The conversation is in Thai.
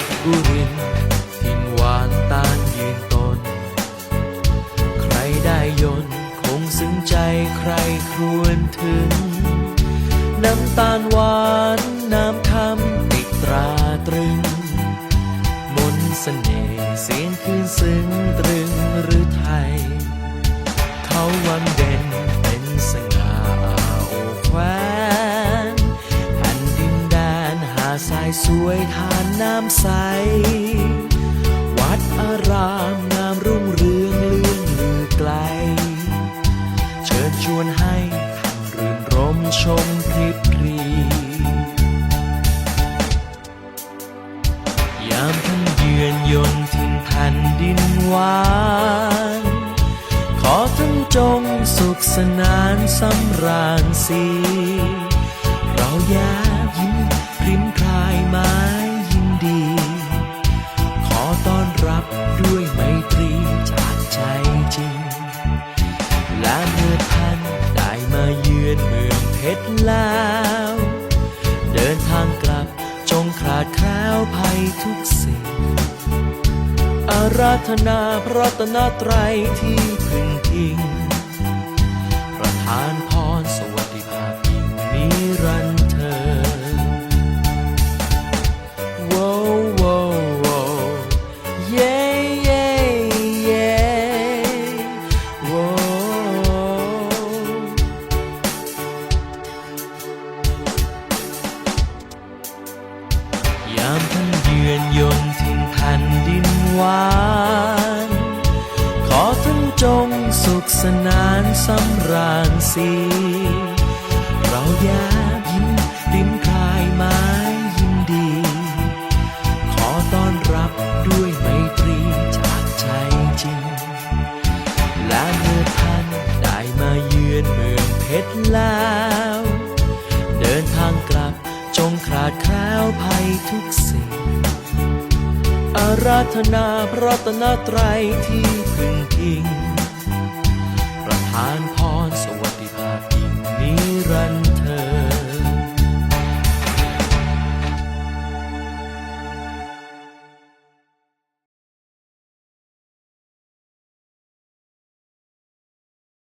ชรบุรินทินหวานตาลยืนตน ใครได้ยนคงซึ้งใจใครครวญถึง น้ำตาลหวานน้ำคำติดตราตรึง มนต์เสน่ห์เสียงคืนซึ้งตรึงหรือไทย เขาวังเด่น นหายสวยทานน้ำใส วัดอารามงามรุ่งเรืองเลื่องลือไกล เชิญชวนให้ท่านรื่นรมชมพริบพรียามท่านเยือนยนต์ถิ่นแผ่นดินหวานขอท่านจงสุขสนานสำราญสี องเพชรแล้ว เดินทางกลับจงขาดแคล้วภัยทุกสิ่ง อาราธนาพระรัตนตรัยที่พึ่งพิงประทาน ยามท่านเยือนยนต์ถิ่นแผ่นดินหวานขอท่านจงสุขสนานสำราญสีเราแย้มยิ้มริมคลายไม้ยินดี ขอต้อนรับด้วยไมตรีจากใจจริง และเมื่อท่านได้มาเยือนเมืองเพชรล้ว ทุกสิ่ง อาราธนาพระตนตรัยที่พึ่งพิง ประทาน